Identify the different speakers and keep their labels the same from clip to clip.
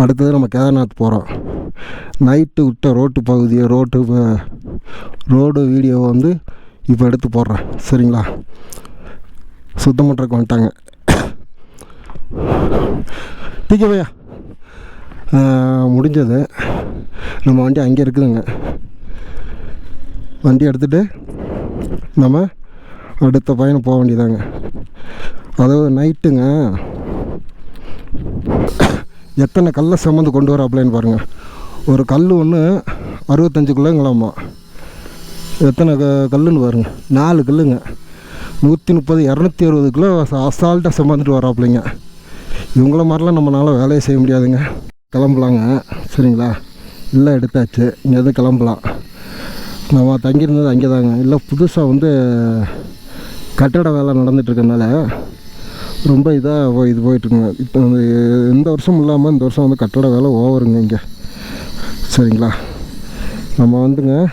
Speaker 1: அடுத்தது நம்ம கேதார்நாத் போகிறோம் நைட்டு விட்ட ரோட்டு பகுதியை ரோட்டு ரோடு வீடியோவை வந்து இப்போ எடுத்து போடுறேன். சரிங்களா? சுத்தம் பண்ணுறதுக்கு வந்துட்டாங்க. டீக்கே பையா? முடிஞ்சது. நம்ம வண்டி அங்கே இருக்குதுங்க. வண்டி எடுத்துகிட்டு நம்ம அடுத்த பயணம் போக வேண்டியதாங்க அதாவது நைட்டுங்க எத்தனை கல்லை சுமந்து கொண்டு வராப்லன்னு பாருங்கள் ஒரு கல் ஒன்று அறுபத்தஞ்சு கிலோங்களாம்மா எத்தனை க கல்லுன்னு பாருங்க. நாலு கல்லுங்க. நூற்றி முப்பது இரநூத்தி அறுபது கிலோ அசால்ட்டாக சுமந்துட்டு வராப்லைங்க. இவங்கள மாதிரிலாம் நம்மளால வேலையை செய்ய முடியாதுங்க. கிளம்பலாங்க. சரிங்களா? இல்லை எடுத்தாச்சு. இங்கேருந்து கிளம்பலாம். நம்ம தங்கியிருந்தது அங்கே தாங்க இல்லை புதுசாக வந்து கட்டட வேலை நடந்துகிட்ருக்கனால ரொம்ப இதாக இது போயிட்டுருக்குங்க. இப்போ வந்து இந்த வருஷம் இல்லாமல் இந்த வருஷம் வந்து கட்டட வேலை ஓவருங்க இங்கே. சரிங்களா? நம்ம வந்துங்க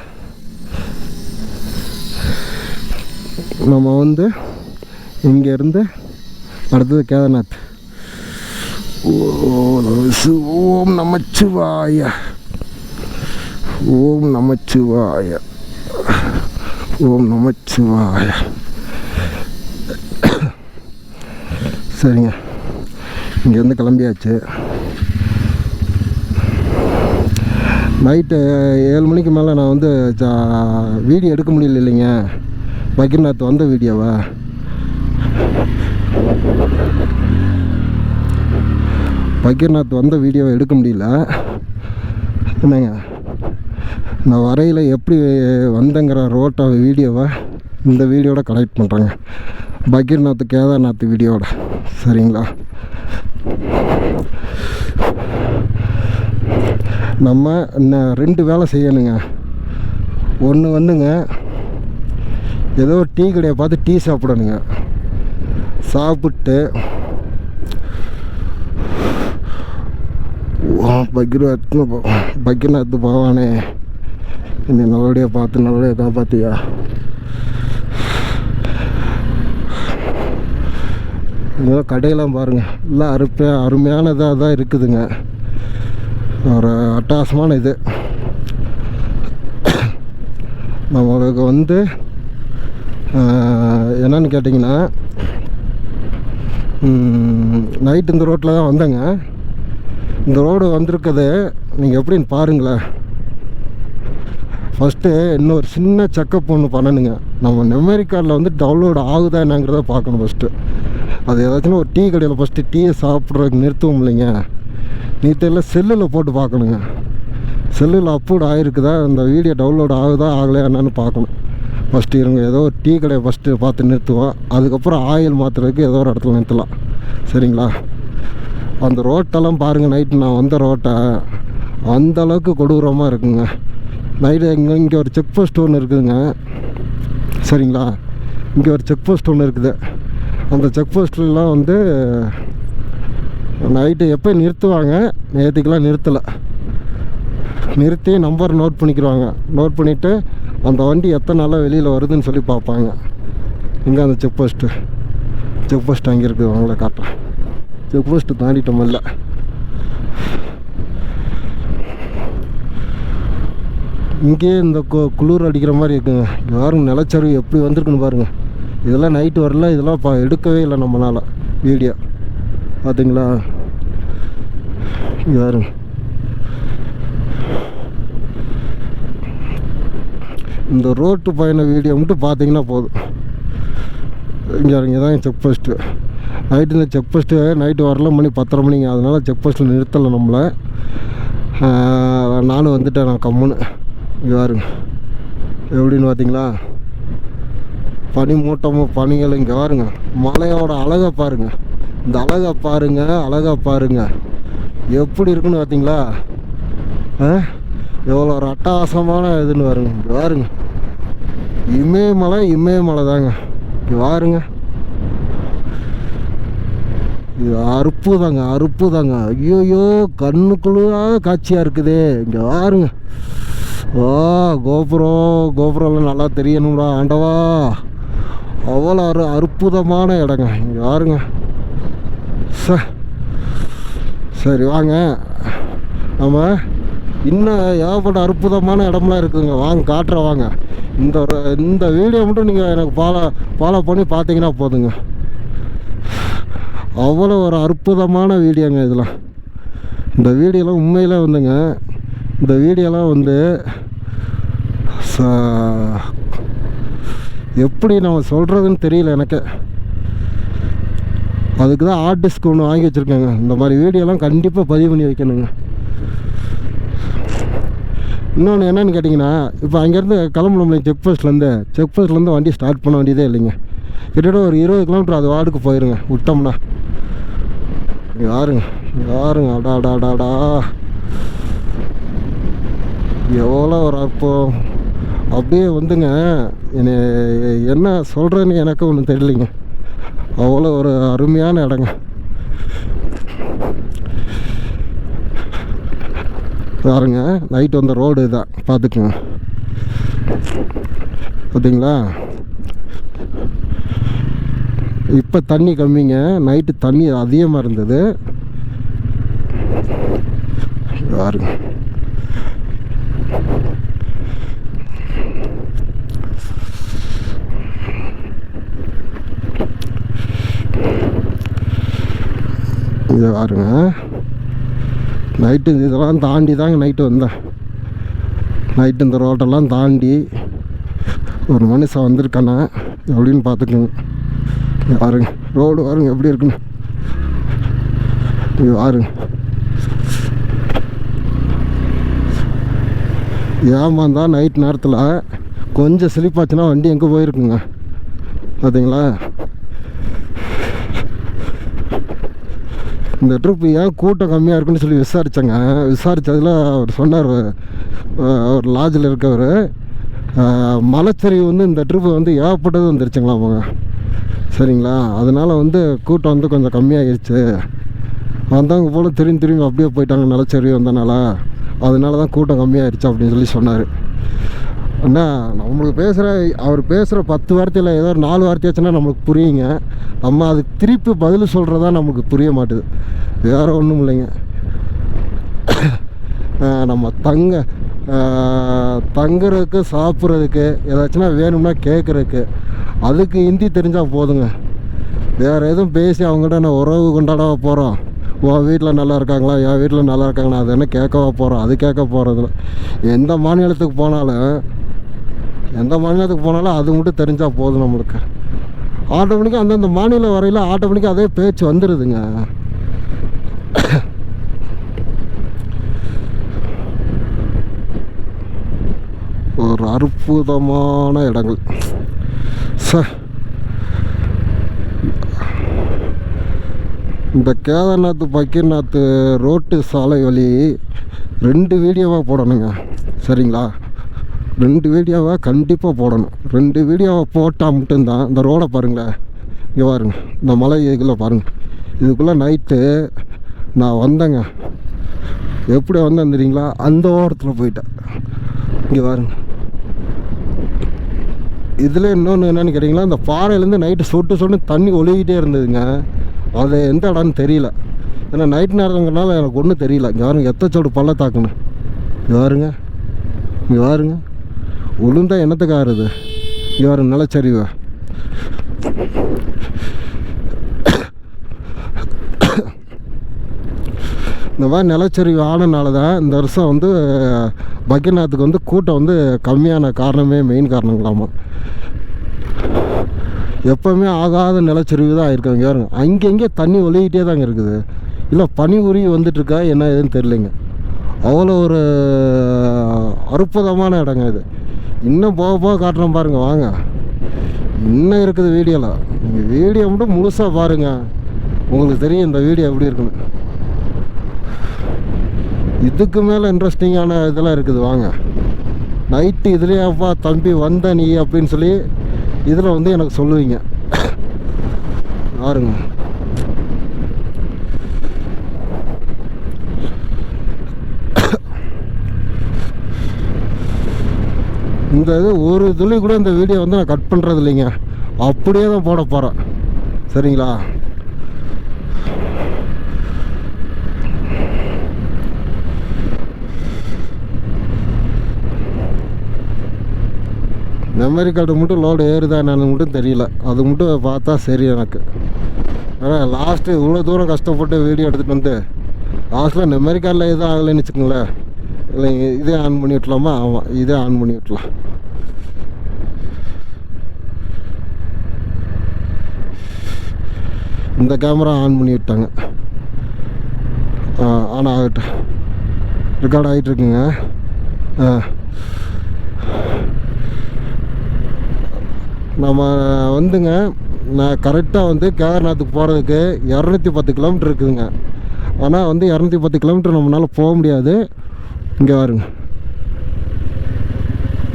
Speaker 1: நம்ம வந்து இங்கேருந்து அடுத்தது கேதார்நாத். ஓம் நமச்சிவாய. ஓம் நமச்சிவாய. ஓம் நமச்சிவாய. சரிங்க. இங்கேருந்து கிளம்பியாச்சு. நைட்டு ஏழு மணிக்கு மேலே நான் வந்து ஜா- வீடியோ எடுக்க முடியல இல்லைங்க. பக்கீர்நாத் வந்த வீடியோவா? பக்கீர்நாத் வந்த வீடியோவை எடுக்க முடியல. என்னங்க? நான் வரையில் எப்படி வந்தேங்கிற ரோட்டை வீடியோவை இந்த வீடியோட கலெக்ட் பண்ணுறேங்க பக்கீர்நாத் கேதார்நாத் வீடியோட சரிங்களா? நம்ம இன்னும் ரெண்டு வேலை செய்யணுங்க. ஒன்று வந்துங்க ஏதோ ஒரு டீ கடையை பார்த்து டீ சாப்பிடணுங்க. சாப்பிட்டு ஓ, பகீர்நாத் பகீர்நாத் பகவானே என்னை நல்லபடியாக பார்த்து நல்லபடியாக காப்பாற்றியா இந்த கடையெல்லாம் பாருங்கள் எல்லாம் அருமையாக அருமையானதாக தான் இருக்குதுங்க. ஒரு அட்டாசமான இது. நம்மளுக்கு வந்து என்னன்னு கேட்டிங்கன்னா நைட் இந்த ரோட்டில் தான் வந்தேங்க. இந்த ரோடு வந்திருக்குது நீங்கள் எப்படின்னு பாருங்களேன். ஃபஸ்ட்டு இன்னொரு சின்ன செக்கப் ஒன்று பண்ணணுங்க. நம்ம மெமரி கார்டில் வந்து டவுன்லோட் ஆகுதா என்னங்கிறத பார்க்கணும் ஃபஸ்ட்டு அது ஏதாச்சும் ஒரு டீ கடையில் ஃபஸ்ட்டு டீயை சாப்பிட்றதுக்கு நிறுத்துவோம் இல்லைங்க. நீட்டில் செல்லில் போட்டு பார்க்கணுங்க. செல்லில் அப்லோட் ஆகிருக்குதா இந்த வீடியோ டவுன்லோட் ஆகுதா? ஆகலையா? என்னன்னு பார்க்கணும். ஃபஸ்ட்டு இருங்க ஏதோ ஒரு டீ கடையை ஃபஸ்ட்டு பார்த்து நிறுத்துவோம். அதுக்கப்புறம் ஆயில் மாற்றுறதுக்கு ஏதோ ஒரு இடத்துல நிறுத்தலாம். சரிங்களா? அந்த ரோட்டெல்லாம் பாருங்கள் நைட்டு நான் வந்த ரோட்டை அந்தளவுக்கு கொடூரமாக இருக்குங்க. நைட்டு இங்கே இங்கே ஒரு செக் போஸ்ட் ஒன்று இருக்குதுங்க. சரிங்களா? இங்கே ஒரு செக் போஸ்ட் ஒன்று இருக்குது. அந்த செக் போஸ்ட்லாம் வந்து நைட்டு எப்போ நிறுத்துவாங்க நேற்றுக்கெலாம் நிறுத்தலை. நிறுத்தி நம்பர் நோட் பண்ணிக்கிடுவாங்க நோட் பண்ணிவிட்டு அந்த வண்டி எத்தனை நாளாக வெளியில் வருதுன்னு சொல்லி பார்ப்பாங்க. இங்கே அந்த செக் போஸ்ட்டு செக் போஸ்ட் அங்கே இருக்குது அவங்கள காட்டுறேன். செக் போஸ்ட்டு தாண்டிட்டோமில்ல இல்லை இங்கேயே இந்த குளிர் அடிக்கிற மாதிரி இருக்குங்க. யாரும் நிலச்சரிவு எப்படி வந்திருக்குன்னு பாருங்கள் இதெல்லாம் நைட்டு வரல இதெல்லாம் பா எடுக்கவே இல்லை நம்மளால் வீடியோ பார்த்தீங்களா யாருங்க இந்த ரோட்டு பயண வீடியோ மட்டும் பார்த்தீங்கன்னா போதும். இங்கே இங்கே தான் செக் போஸ்ட்டு நைட்டு இந்த செக் போஸ்ட்டு நைட்டு வரல மணி பத்தரை மணிங்க. அதனால் செக் போஸ்ட்டில் நிறுத்தலை நம்மளை. நானும் வந்துட்டேன் நான் கம்முன்னு. இங்கே பாருங்க. எப்படின்னு பார்த்தீங்களா பனி மூட்டமும் பனிகள் இங்கே பாருங்க. மலையோட அழகை பாருங்க. இந்த அழகை பாருங்க அழகை பாருங்க. எப்படி இருக்குன்னு பார்த்தீங்களா ஆ? எவ்வளோ ஒரு அட்டகாசமான இதுன்னு பாருங்க. இங்கே பாருங்க. இமயமலை இமயமலை தாங்க இங்கே பாருங்க. இது அற்புதங்க அற்புதங்க. ஐயோயோ கண்ணுக்குள்ளாக காட்சியாக இருக்குதே. இங்கே பாருங்க. ஓ கோபுரம் கோபுரம்லாம் நல்லா தெரியணும்டா ஆண்டவா. அவ்வளோ அரு அற்புதமான இடங்க. இங்கே பாருங்க ச சரி வாங்க. நம்ம இன்னும் ஏகப்பட்ட அற்புதமான இடம்லாம் இருக்குதுங்க வாங்க காட்டுற வாங்க. இந்த ஒரு இந்த வீடியோ மட்டும் நீங்கள் எனக்கு ஃபாலோ ஃபாலோ பண்ணி பார்த்தீங்கன்னா போதுங்க. அவ்வளோ ஒரு அற்புதமான வீடியோங்க இதெல்லாம். இந்த வீடியோலாம் உண்மையிலே வந்துங்க. இந்த வீடியோலாம் வந்து ச- எப்படி நம்ம சொல்கிறதுன்னு தெரியல எனக்கு. அதுக்கு தான் ஆர்டிஸ்க்கு ஒன்று வாங்கி வச்சுருக்கேங்க. இந்த மாதிரி வீடியோலாம் கண்டிப்பாக பதிவு பண்ணி வைக்கணுங்க. இன்னொன்று என்னென்னு கேட்டிங்கன்னா இப்போ அங்கேருந்து கிளம்பணும்ல செக் போஸ்ட்லேருந்து செக் போஸ்ட்லேருந்து வண்டி ஸ்டார்ட் பண்ண வேண்டியதே இல்லைங்க. கிட்டத்தட்ட ஒரு இருபது கிலோமீட்டர் அது வார்டுக்கு போயிருங்க. விட்டோம்னா. யாருங்க இங்க யாருங்க அடா அடா அடாடா எவ்வளோ ஒரு அற்பம் அப்படியே வந்துங்க. என்ன சொல்கிறேன்னு எனக்கு ஒன்றும் தெரியலிங்க. அவ்வளோ ஒரு அருமையான இடங்க. பாருங்க நைட்டு வந்த ரோடு தான் பார்த்துக்குங்க. பார்த்தீங்களா? இப்போ தண்ணி கம்மிங்க. நைட்டு தண்ணி அதிகமாக இருந்தது. பாருங்க. இதை பாருங்க. நைட்டு இதெல்லாம் தாண்டி தாங்க நைட்டு வந்தேன். நைட்டு இந்த ரோட்டெல்லாம் தாண்டி ஒரு மனுஷன் வந்திருக்கானே எப்படின்னு பார்த்துக்கோங்க. பாருங்க ரோடு பாருங்க எப்படி இருக்குன்னு. இது பாருங்க. ஏமாந்தா நைட் நேரத்தில். கொஞ்சம் ஸ்லிப்பாச்சுன்னா வண்டி எங்கே போயிருக்குங்க? பார்த்தீங்களா இந்த ட்ரிப் ஏன் கூட்டம் கம்மியாக இருக்குன்னு சொல்லி விசாரித்தேங்க விசாரித்ததில் அவர் சொன்னார். அவர் லாட்ஜில் இருக்கவர். மலைச்சரிவு வந்து இந்த ட்ரிப்பு வந்து ஏகப்பட்டது வந்துருச்சுங்களாமாங்க சரிங்களா? அதனால் வந்து கூட்டம் வந்து கொஞ்சம் கம்மியாகிடுச்சு வந்தவங்க போல் திரும்பி திரும்பி அப்படியே போயிட்டாங்க. நிலச்சரிவு வந்தனால. அதனால தான் கூட்டம் கம்மியாகிடுச்சு அப்படின்னு சொல்லி சொன்னார். என்ன நம்மளுக்கு பேசுகிற அவர் பேசுகிற பத்து வார்த்தையில் ஏதோ ஒரு நாலு வார்த்தையாச்சுன்னா நம்மளுக்கு புரியுங்க. நம்ம அதுக்கு திருப்பி பதில் சொல்கிறதா நமக்கு புரிய மாட்டுது. வேறு ஒன்றும் இல்லைங்க. நம்ம தங்க தங்குறதுக்கு சாப்பிட்றதுக்கு ஏதாச்சுன்னா வேணும்னா கேட்குறதுக்கு அதுக்கு ஹிந்தி தெரிஞ்சால் போதுங்க. வேறு எதுவும் பேசி அவங்ககிட்ட நான் உறவு கொண்டாடவா போகிறோம் உன் வீட்டில் நல்லா இருக்காங்களா? என் வீட்டில் நல்லா இருக்காங்களா? அது என்ன கேட்கவா போகிறோம் அது கேட்க போகிறதில்ல எந்த மாநிலத்துக்கு போனாலும் எந்த மாநிலத்துக்கு போனாலும் அது மட்டும் தெரிஞ்சால் போதும் நம்மளுக்கு. ஆட்டோமேட்டிக்காக அந்தந்த மாநிலம் வரையில் ஆட்டோமேட்டிக்காக அதே பேச்சு வந்துடுதுங்க ஒரு அற்புதமான இடங்கள். ச. இந்த கேதார்நாத் பக்கீர்நாத் ரோட்டு சாலை வழி ரெண்டு வீடியோவாக போடணுங்க. சரிங்களா? ரெண்டு வீடியோவை கண்டிப்பாக போடணும். ரெண்டு வீடியோவை போட்டால் மட்டும்தான் இந்த ரோடை பாருங்களேன். இங்கே பாருங்க இந்த மலை இதுக்குள்ளே பாருங்கள் இதுக்குள்ளே நைட்டு நான் வந்தேங்க. எப்படி வந்தேன் அந்த ஓரத்தில் போயிட்டேன். இங்கே பாருங்க. இதில் இன்னொன்று என்னென்னு கேட்டிங்களா? இந்த பாறையிலேருந்து நைட்டு சொட்டு சொட்டு தண்ணி ஒழுகிட்டே இருந்ததுங்க. அது எந்த இடம்னு தெரியல. ஏன்னா நைட் நேரங்கிறனால எனக்கு ஒன்றும் தெரியல. இங்கே பாருங்க எத்தச்சோடு பள்ளத்தாக்குன்னு. இங்கே பாருங்க. இங்கே பாருங்க. உளுந்தா என்னத்துக்கு ஆறுது இங்கே பாருங்க நிலச்சரிவு. இந்த மாதிரி நிலச்சரிவு ஆனனால தான் இந்த வருஷம் வந்து பக்ரிநாத்துக்கு வந்து கூட்டம் வந்து கம்மியான காரணமே மெயின் காரணங்களாமா. எப்போவுமே ஆகாத நிலச்சரிவு தான் ஆயிருக்காங்க யாருங்க அங்கங்கே தண்ணி ஒழுகிட்டே தாங்க இருக்குது. இல்லை பனி உருவி வந்துட்டுருக்கா என்ன ஏதுன்னு தெரிலங்க அவ்வளோ ஒரு அற்புதமான இடங்க இது. இன்னும் போக போக காட்டுறோம் பாருங்கள் வாங்க. இன்னும் இருக்குது வீடியோவில் நீங்கள் வீடியோ மட்டும் முழுசாக பாருங்கள் உங்களுக்கு தெரியும் இந்த வீடியோ எப்படி இருக்குன்னு. இதுக்கு மேலே இன்ட்ரெஸ்டிங்கான இதெல்லாம் இருக்குது வாங்க. நைட்டு இதுலேயாப்பா தம்பி வந்த நீ அப்படின்னு சொல்லி இதில் வந்து எனக்கு சொல்லுவீங்க. பாருங்கள் இந்த இது ஒரு துளி கூட இந்த வீடியோ வந்து நான் கட் பண்ணுறது இல்லைங்க. அப்படியே தான் போட போகிறேன் சரிங்களா? மெமரி கார்டு மட்டும் லோடு ஏறுதா என்னன்னு மட்டும் தெரியல. அது மட்டும் பார்த்தா சரி எனக்கு. ஆனால் லாஸ்ட்டு இவ்வளோ தூரம் கஷ்டப்பட்டு வீடியோ எடுத்துகிட்டு வந்து லாஸ்ட்டில் மெமரி கார்டில் எதுவும் ஆகலைன்னு வச்சுக்கோங்களேன். இல்லைங்க இதே ஆன் பண்ணி விட்டலாமா? ஆமாம் இதே ஆன் பண்ணி விட்டலாம். இந்த கேமரா ஆன் பண்ணி விட்டாங்க. ஆன் ஆகட்டும். ரெக்கார்ட் ஆகிட்டு இருக்குங்க. ஆ. நம்ம வந்துங்க நான் கரெக்டாக வந்து கேதார்நாத்துக்கு போகிறதுக்கு இரநூத்தி பத்து கிலோமீட்டர் இருக்குதுங்க. ஆனால் வந்து இரநூத்தி பத்து கிலோமீட்டர் நம்மளால் போக முடியாது. இங்கே வருங்க.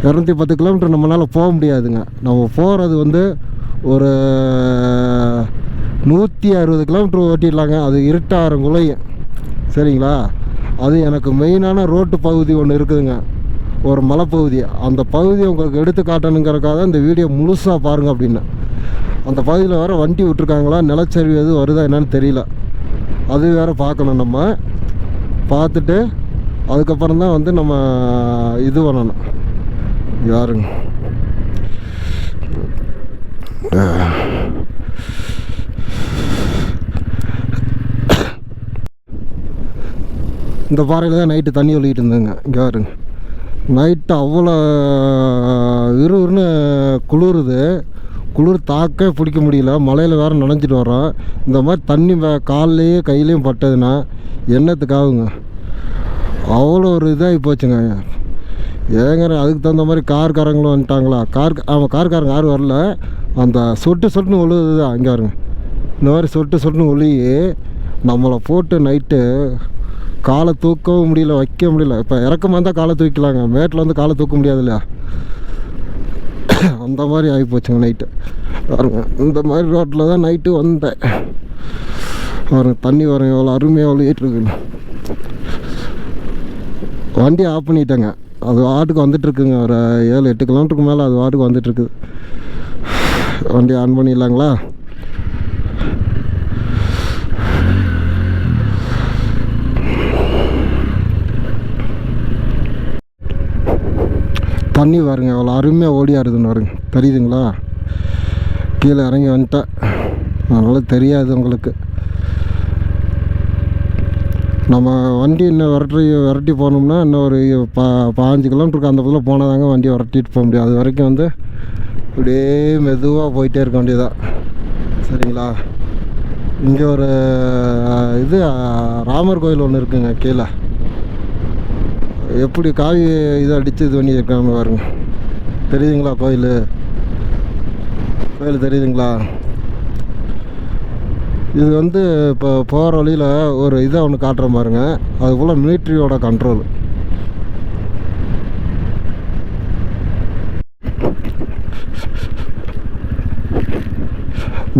Speaker 1: இரநூத்தி பத்து கிலோமீட்டர் நம்மளால் போக முடியாதுங்க. நம்ம போகிறது வந்து ஒரு நூற்றி அறுபது கிலோமீட்டர் ஓட்டிடலாங்க. அது இருட்டாகிறங்குள்ளையும் சரிங்களா? அது எனக்கு மெயினான ரோட்டு பகுதி ஒன்று இருக்குதுங்க. ஒரு மலைப்பகுதி. அந்த பகுதியை உங்களுக்கு எடுத்து காட்டணுங்கிறக்காக இந்த வீடியோ முழுசாக பாருங்கள் அப்படின்னு. அந்த பகுதியில் வேறு வண்டி விட்ருக்காங்களா நிலச்சரிவு எதுவும் வருதா என்னன்னு தெரியல. அது வேறு பார்க்கணும் நம்ம. பார்த்துட்டு அதுக்கப்புறம் தான் வந்து நம்ம இது பண்ணணும். யாருங்க? இந்த பாறையில் தான் நைட்டு தண்ணி ஒழிக்கிட்டு இருந்தேங்க. இங்கே பாருங்க. நைட்டு அவ்வளோ இருன்னு குளிருது. குளிர் தாக்கே பிடிக்க முடியல. மலையில் வேறு நனைஞ்சிட்டு வரோம் இந்த மாதிரி தண்ணி வே- கால்லையும் கையிலையும் பட்டதுன்னா என்னத்துக்காகுங்க? அவ்வளோ ஒரு இதாகி போச்சுங்க. ஏங்க அதுக்கு தகுந்த மாதிரி கார்காரங்களும் வந்துட்டாங்களா? கார் ஆமாம் கார்காரங்க யாரும் வரல. அந்த சொட்டு சொட்டுன்னு ஒழுகுது தான் இங்கே வருங்க இந்த மாதிரி சொட்டு சொட்டுன்னு ஒழுகி நம்மளை போட்டு நைட்டு காலை தூக்கவும் முடியல வைக்க முடியல. இப்போ இறக்கமாக இருந்தால் காலை தூக்கலாங்க மேட்டில் வந்து காலை தூக்க முடியாது இல்லையா அந்த மாதிரி ஆகி போச்சுங்க நைட்டு பாருங்க இந்த மாதிரி ரோட்டில் தான் நைட்டு வந்தேன். பாருங்க தண்ணி வரும் எவ்வளோ அருமையாக எவ்வளோ இருக்குன்னு வண்டி ஆஃப் பண்ணிட்டேங்க. அது வாட்டுக்கு வந்துட்டுருக்குங்க ஒரு ஏழு எட்டு கிலோமீட்டருக்கு மேலே அது வாட்டுக்கு வந்துட்டுருக்குது வண்டி ஆன் பண்ணிடலாங்களா? தண்ணி பாருங்க எவ்வளோ அருமையாக ஓடியாருதுன்னு வருங்க தெரியுதுங்களா? கீழே இறங்கி வந்துட்டேன் அதனால் தெரியாது உங்களுக்கு. நம்ம வண்டி இன்னும் விரட்டி விரட்டி போனோம்னா இன்னும் ஒரு பா பாஞ்சு கிலோமீட்டருக்கு அந்த பக்கத்தில் போனால் தாங்க வண்டியை விரட்டிட்டு போக முடியும். அது வரைக்கும் வந்து அப்படியே மெதுவாக போயிட்டே இருக்க வேண்டியதான் சரிங்களா? இங்கே ஒரு இது ராமர் கோயில் ஒன்று இருக்குங்க கீழே. எப்படி காவி இதை அடித்து இது பண்ணியிருக்காங்க பாருங்க. தெரியுதுங்களா கோயில்? கோயில் தெரியுதுங்களா? இது வந்து இப்போ போகிற வழியில் ஒரு இதை ஒன்று காட்டுறேன் பாருங்க. அது போல் மிலிட்ரியோட கண்ட்ரோல்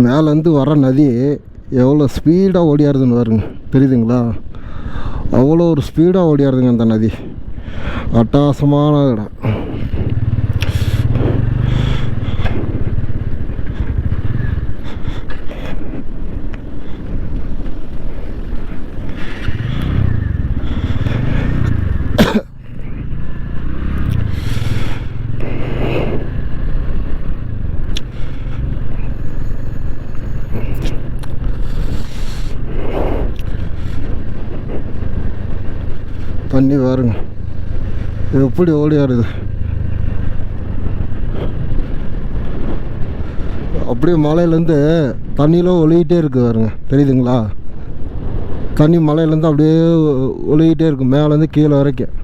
Speaker 1: மேலேருந்து வர நதி எவ்வளோ ஸ்பீடாக ஓடியாருதுன்னு பாருங்க. தெரியுதுங்களா? அவ்வளோ ஒரு ஸ்பீடாக ஓடியாருதுங்க அந்த நதி. அட்டகாசமான இடம் தண்ணி பாருங்க எப்படி ஓடி ஓடியாருது அப்படியே மலையிலேருந்து தண்ணியெலாம் ஒழுகிட்டே இருக்குது பாருங்க. தெரியுதுங்களா? தண்ணி மலையிலேருந்து அப்படியே ஒழுகிட்டே இருக்கும் மேலேருந்து கீழே வரைக்கும்.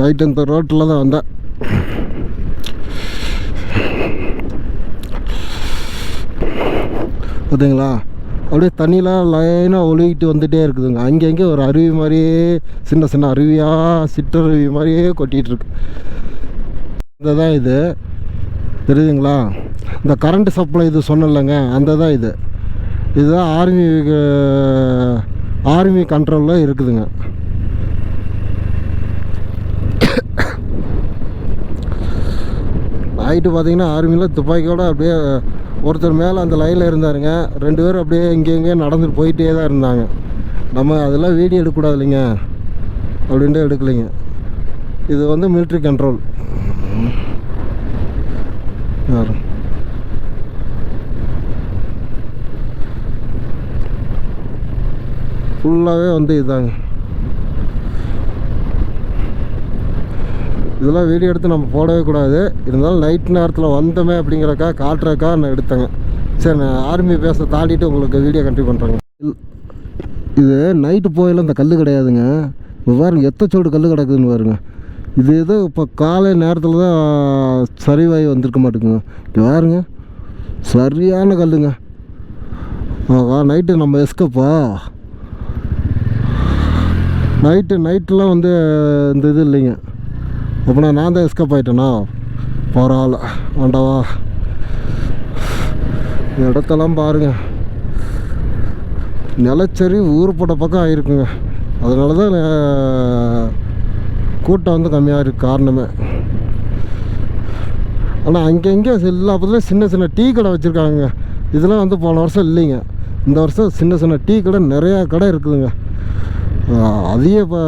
Speaker 1: நைட் இந்த ரோட்டில் தான் வந்தேன். பார்த்தீங்களா அப்படியே தண்ணியெலாம் லைனாக ஒழுகிட்டு வந்துகிட்டே இருக்குதுங்க. அங்கங்கே ஒரு அருவி மாதிரியே சின்ன சின்ன அருவியாக சிற்றருவி மாதிரியே கொட்டிகிட்ருக்கு இந்த தான் இது. தெரியுதுங்களா? இந்த கரண்ட் சப்ளை இது சொன்னலைங்க அந்த தான் இது. இதுதான் ஆர்மி ஆர்மி கண்ட்ரோலில் இருக்குதுங்க. நைட்டு பார்த்தீங்கன்னா ஆர்மியில் துப்பாக்கியோட அப்படியே ஒருத்தர் மேலே அந்த லைனில் இருந்தாருங்க. ரெண்டு பேரும் அப்படியே இங்கே இங்கே நடந்துட்டு போயிட்டே தான் இருந்தாங்க. நம்ம அதெல்லாம் வீடியோ எடுக்கக்கூடாது இல்லைங்க அப்படின்ட்டு எடுக்கலைங்க. இது வந்து மிலிட்ரி கண்ட்ரோல் ஃபுல்லாகவே வந்து இதாங்க. இதெல்லாம் வீடியோ எடுத்து நம்ம போடவே கூடாது. இருந்தாலும் நைட் நேரத்தில் வந்தோமே அப்படிங்கிறக்கா காட்டுறக்கா நான் எடுத்தேங்க. சரி நான் ஆர்மி பேச தாண்டிட்டு உங்களுக்கு வீடியோ கண்டினியூ பண்ணுறேங்க இது நைட்டு போயில இந்த கல் கிடையாதுங்க. இப்போ பாருங்க எத்தச்சோடு கல் கிடக்குதுன்னு பாருங்க. இது ஏதோ இப்போ காலை நேரத்தில் தான் சரிவாகி வந்திருக்க மாட்டேங்குங்க இங்கே பாருங்க சரியான கல்லுங்க. ஆகா நைட்டு நம்ம எஸ்கப்பா நைட்டு நைட்டெலாம் வந்து இந்த இது இல்லைங்க. அப்படின்னா நான் தான் எஸ்கப் ஆகிட்டேனா பரவாயில்ல ஆண்டவா. இடத்தெல்லாம் பாருங்க. நிலச்சரி ஊருப்பட்ட பக்கம் ஆகிருக்குங்க அதனால தான் கூட்டம் வந்து கம்மியாக இருக்குது காரணமே. ஆனால் அங்கங்கே எல்லா பக்கத்துலையும் சின்ன சின்ன டீ கடை வச்சுருக்காங்க. இதெல்லாம் வந்து போன வருஷம் இல்லைங்க. இந்த வருஷம் சின்ன சின்ன டீ கடை நிறையா கடை இருக்குதுங்க. அதிக இப்போ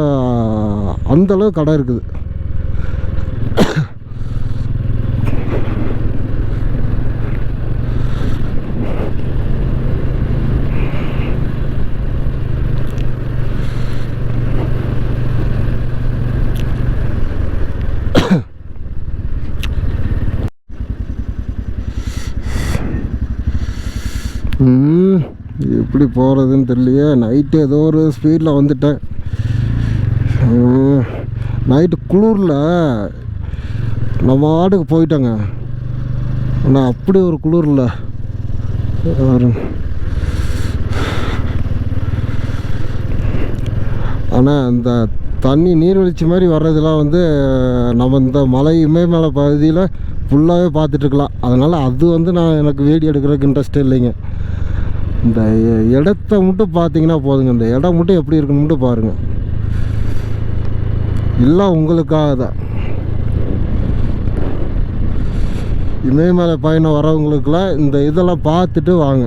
Speaker 1: அந்தளவு கடை இருக்குது. எப்படி போகிறதுன்னு தெரியலையே. நைட்டு ஏதோ ஒரு ஸ்பீடில் வந்துட்டேன். நைட்டு குளிரில் நம்ம ஆடுக்கு போயிட்டேங்க. ஆனால் அப்படி ஒரு குளிரில். ஆனால் இந்த தண்ணி நீர்வீழ்ச்சி மாதிரி வர்றதெல்லாம் வந்து நம்ம இந்த மலை இமயமலை பகுதியில் ஃபுல்லாகவே பார்த்துட்ருக்கலாம் அதனால் அது வந்து நான் எனக்கு வீடியோ எடுக்கிறதுக்கு இன்ட்ரெஸ்ட் இல்லைங்க. இந்த இடத்த மட்டும் பார்த்தீங்கன்னா போதுங்க. இந்த இடம் மட்டும் எப்படி இருக்குன்னு மட்டும் பாருங்கள் எல்லாம் உங்களுக்காக தான். இமயமலை பயணம் வரவங்களுக்குலாம் இந்த இதெல்லாம் பார்த்துட்டு வாங்க.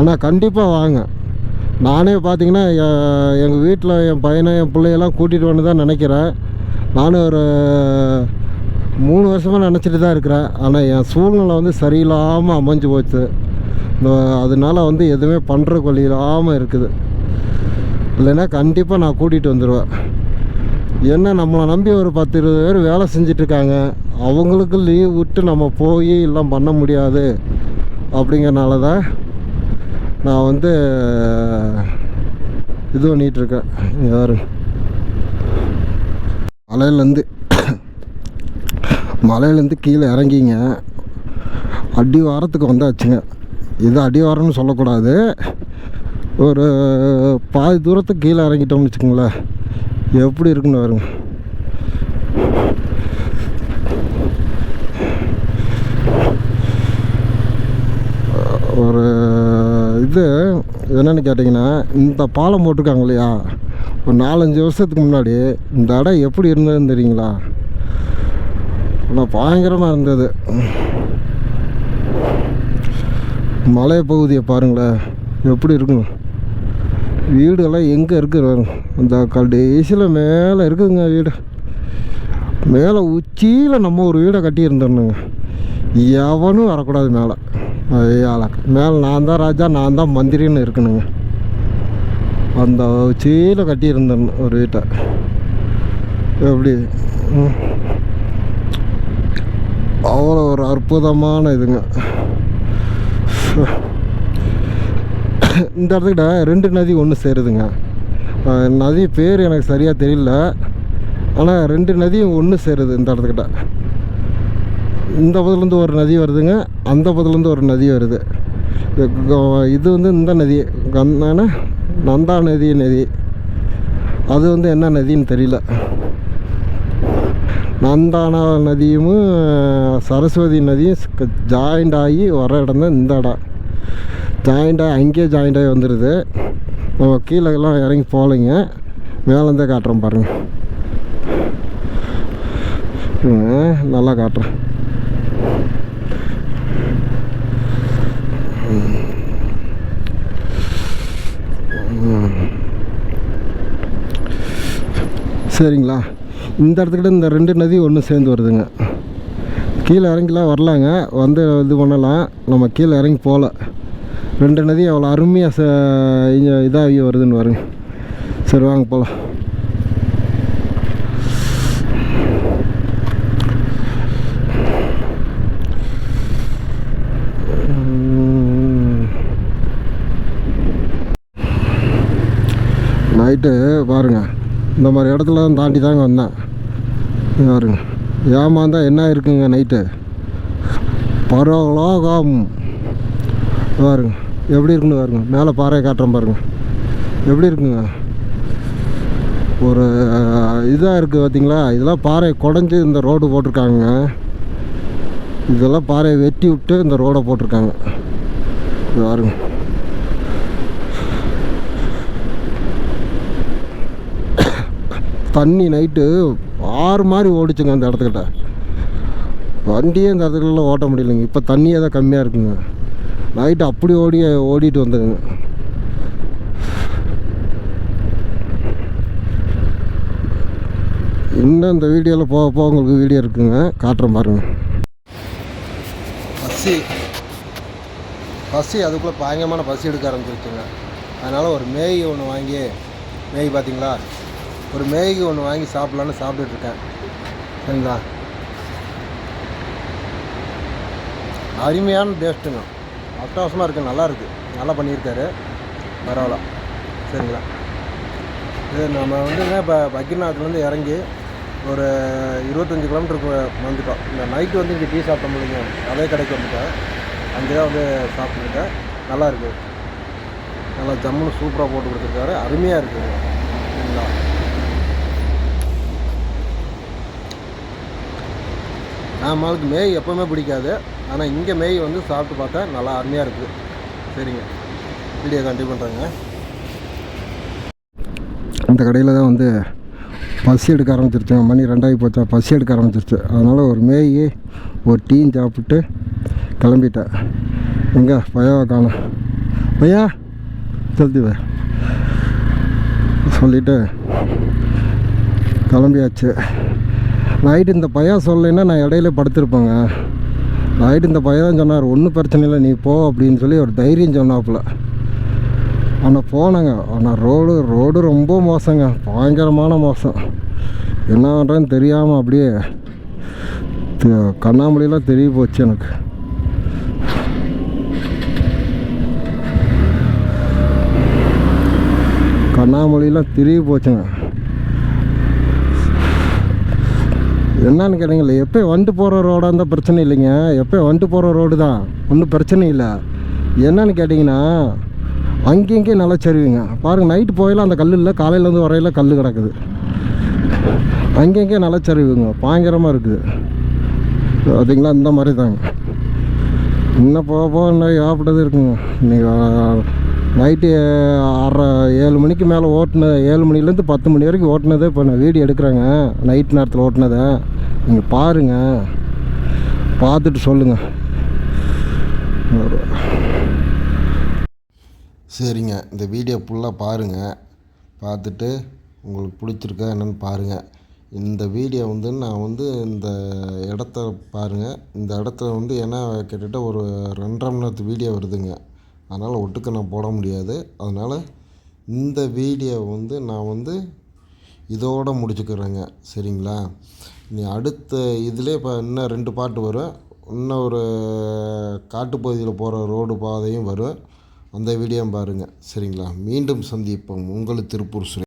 Speaker 1: ஆனால் கண்டிப்பாக வாங்க. நானே பார்த்தீங்கன்னா எங்கள் வீட்டில் என் பையனை என் பிள்ளையெல்லாம் கூட்டிகிட்டு வந்து தான் நினைக்கிறேன். நானும் ஒரு மூணு வருஷமாக நினச்சிட்டு தான் இருக்கிறேன். ஆனால் என் சூழ்நிலை வந்து சரியில்லாமல் அமைஞ்சு போச்சு. அதனால் அதனால வந்து எதுவுமே பண்ணுற வழி இல்லாமல் இருக்குது. இல்லைன்னா கண்டிப்பாக நான் கூட்டிகிட்டு வந்துடுவேன் என்ன நம்மளை நம்பி ஒரு பத்து இருபது பேர் வேலை செஞ்சிட்ருக்காங்க அவங்களுக்கு லீவ் விட்டு நம்ம போய் எல்லாம் பண்ண முடியாது. அப்படிங்கிறனால தான் நான் வந்து இது பண்ணிகிட்ருக்கேன் யாரு மலையிலேருந்து மலையிலேருந்து கீழே இறங்கிங்க. அடிவாரத்துக்கு வந்தாச்சுங்க. இது அடிவாரம்னு சொல்லக்கூடாது. ஒரு பாதி தூரத்துக்கு கீழே இறங்கிட்டோம்னு வச்சுக்கோங்களேன். எப்படி இருக்குன்னு வருங்க ஒரு இது என்னென்னு கேட்டிங்கன்னா இந்த பாலம் போட்டிருக்காங்க இல்லையா? ஒரு நாலஞ்சு வருஷத்துக்கு முன்னாடி இந்த இடம் எப்படி இருந்ததுன்னு தெரியுங்களா? ஆனால் பயங்கரமாக இருந்தது. மலை பகுதியை பாருங்களேன். எப்படி இருக்கும் வீடுகள்லாம் எங்கே இருக்குது அந்த கடைசியில் மேலே இருக்குதுங்க வீடு. மேலே உச்சியில் நம்ம ஒரு வீடை கட்டியிருந்தோம்னுங்க. எவனும் வரக்கூடாது மேலே. ஐயால மேலே நான் தான் ராஜா நான் தான் மந்திரின்னு இருக்கணுங்க அந்த உச்சியில் கட்டி ஒரு வீட்டை. எப்படி? ம். அவ்வளோ ஒரு அற்புதமான இதுங்க. இந்த இடத்துக்கிட்ட ரெண்டு நதி ஒன்று சேருதுங்க. நதி பேர் எனக்கு சரியாக தெரியல. ஆனால் ரெண்டு நதியும் ஒன்று சேருது இந்த இடத்துக்கிட்ட. இந்த பக்கத்துலேருந்து ஒரு நதி வருதுங்க. அந்த பக்கத்துலேருந்து ஒரு நதி வருது. இது இது வந்து இந்த நதி. கந்தான நந்தா நதி நதி. அது வந்து என்ன நதின்னு தெரியல. நந்தானா நதியும் சரஸ்வதி நதியும் ஜாயிண்ட் ஆகி வர இடம் தான் இந்த இடம் ஜாயிண்ட் ஆகி அங்கேயே ஜாயிண்ட் ஆகி வந்துடுது நம்ம கீழே இறங்கி போகலைங்க. மேலேருந்தே காட்டுறோம் பாருங்கள் நல்லா காட்டுறேன் சரிங்களா? இந்த இடத்துக்கிட்ட இந்த ரெண்டு நதி ஒன்று சேர்ந்து வருதுங்க. கீழே இறங்கிலாம் வரலாங்க. வந்து இது பண்ணலாம். நம்ம கீழே இறங்கி போகல. ரெண்டு நதி அவ்வளோ அருமையாக ச இங்கே இதாகி வருதுன்னு வருங்க சரி வாங்க போகலாம் நைட்டு பாருங்கள் இந்த மாதிரி இடத்துல தான் தாண்டி தாங்க வந்தேன். இங்க பாருங்க ஏமாந்தா என்ன இருக்குங்க நைட்டு பரலோகம் பாருங்க எப்படி இருக்குன்னு பாருங்க. மேலே பாறையை காட்டுறேன் பாருங்க. எப்படி இருக்குங்க? ஒரு இதாக இருக்குது பார்த்தீங்களா இதெல்லாம் பாறை குடஞ்சி இந்த ரோடு போட்டிருக்காங்க. இதெல்லாம் பாறையை வெட்டி விட்டு இந்த ரோடை போட்டிருக்காங்க. இது பாருங்க. தண்ணி நைட்டு ஆறு மாதிரி ஓடிச்சுங்க அந்த இடத்துக்கிட்ட. வண்டியே இந்த இடத்துக்குள்ள ஓட்ட முடியலைங்க. இப்போ தண்ணியே தான் கம்மியாக இருக்குங்க. நைட்டு அப்படி ஓடி ஓடிட்டு வந்தேங்க இன்னும் இந்த வீடியோவில் போக போக உங்களுக்கு வீடியோ இருக்குங்க. காட்டுறேன் பாருங்க. பசி. பசி அதுக்குள்ளே பயங்கரமான பசி எடுக்க ஆரம்பிச்சிருச்சுங்க. அதனால் ஒரு மேய் ஒன்று வாங்கி மேய் பார்த்தீங்களா? ஒரு மேகி ஒன்று வாங்கி சாப்பிட்லான்னு சாப்பிட்டுட்ருக்கேன் சரிங்களா? அருமையான டேஸ்ட்டுங்க அட்டகாசமாக இருக்குது நல்லா இருக்குது நல்லா பண்ணியிருக்காரு. பரவாயில்ல. சரிங்களா? இது நம்ம வந்து இப்போ பக்ரிநாத்லேருந்து இறங்கி ஒரு இருபத்தஞ்சி கிலோமீட்டருக்கு வந்துட்டோம். இந்த நைட்டு வந்து இங்கே டீ சாப்பிட்ட முடியுங்க அதே கடைக்கு வந்துட்டேன். அங்கே தான் வந்து சாப்பிட்டுருக்கேன் நல்லா இருக்குது நல்லா ஜம்முன்னு சூப்பராக போட்டு கொடுத்துருக்காரு. அருமையாக இருக்குது சரிங்களா? நம்மளுக்கு மேய் எப்போவுமே பிடிக்காது. ஆனால் இங்கே மேய் வந்து சாப்பிட்டு பார்த்தா நல்லா அருமையாக இருக்குது சரிங்க. வீடியோ கண்டினியூ பண்ணுறேங்க இந்த கடையில் தான் வந்து பசி எடுக்க ஆரம்பிச்சிருச்சு. மணி ரெண்டாகி போச்சா பசி எடுக்க ஆரம்பிச்சிருச்சு. அதனால் ஒரு மேய் ஒரு டீயும் சாப்பிட்டு கிளம்பிட்டேன். எங்கே பையாவை காணும் பையா ஜல்தி சொல்லிவிட்டு கிளம்பியாச்சு. நைட்டு இந்த பையன் சொல்லலைன்னா நான் இடையில படுத்திருப்பேங்க. நைட்டு இந்த பையன் தான் சொன்னார் ஒன்றும் பிரச்சனை இல்லை நீ போ அப்படின்னு சொல்லி ஒரு தைரியம் சொன்னாப்புல. ஆனால் போனேங்க. ஆனால் ரோடு ரோடு ரொம்ப மோசங்க. பயங்கரமான மோசம். என்ன பண்ணுறேன்னு தெரியாமல் அப்படியே த- கண்ணாமலையெல்லாம் தெரிய போச்சு எனக்கு. கண்ணாமொழியெலாம் திரிய போச்சுங்க. என்னன்னு கேட்டீங்களே எப்போ வந்துட்டு போகிற ரோடாக இருந்தால் பிரச்சனை இல்லைங்க. எப்போ வந்துட்டு போகிற ரோடு தான். ஒன்றும் பிரச்சனை இல்லை. என்னன்னு கேட்டிங்கன்னா அங்கேயும் இங்கேயும் நல்லா சரிவுங்க பாருங்கள் நைட்டு போயில அந்த கல் இல்லை காலையிலேருந்து வரையில கல் கிடக்குது. அங்கேயும் நல்லா சரிவுங்க பயங்கரமாக இருக்குது. பார்த்தீங்களா இந்த மாதிரி தாங்க. இன்னும் போக போக இன்னும் ஏகப்பட்டது இருக்குங்க. இன்னைக்கு நைட்டு ஆறரை ஏழு மணிக்கு மேலே ஓட்டின ஏழு மணிலேருந்து பத்து மணி வரைக்கும் ஓட்டினதே இப்போ நான் வீடியோ எடுக்கிறேங்க. நைட் நேரத்தில் ஓட்டினதை. நீங்கள் பாருங்கள் பார்த்துட்டு சொல்லுங்கள் சரிங்க. இந்த வீடியோ ஃபுல்லாக பாருங்கள் பார்த்துட்டு உங்களுக்கு பிடிச்சிருக்கா என்னென்னு பாருங்கள் இந்த வீடியோ வந்து நான் வந்து இந்த இடத்த பாருங்கள் இந்த இடத்துல வந்து ஏன்னா கிட்டத்தட்ட ஒரு ரெண்டரை மணி நேரத்து வீடியோ வருதுங்க. அதனால் ஒட்டுக்க நான் போட முடியாது. அதனால் இந்த வீடியோ வந்து நான் வந்து இதோடு முடிச்சுக்கிறேங்க. சரிங்களா? நீ அடுத்த இதிலே இப்போ இன்னும் ரெண்டு பாட்டு வரும். இன்னும் ஒரு காட்டுப்பகுதியில் போகிற ரோடு பாதையும் வரும். அந்த வீடியோ பாருங்கள் சரிங்களா? மீண்டும் சந்திப்போம். உங்கள் திருப்பூர் சுரே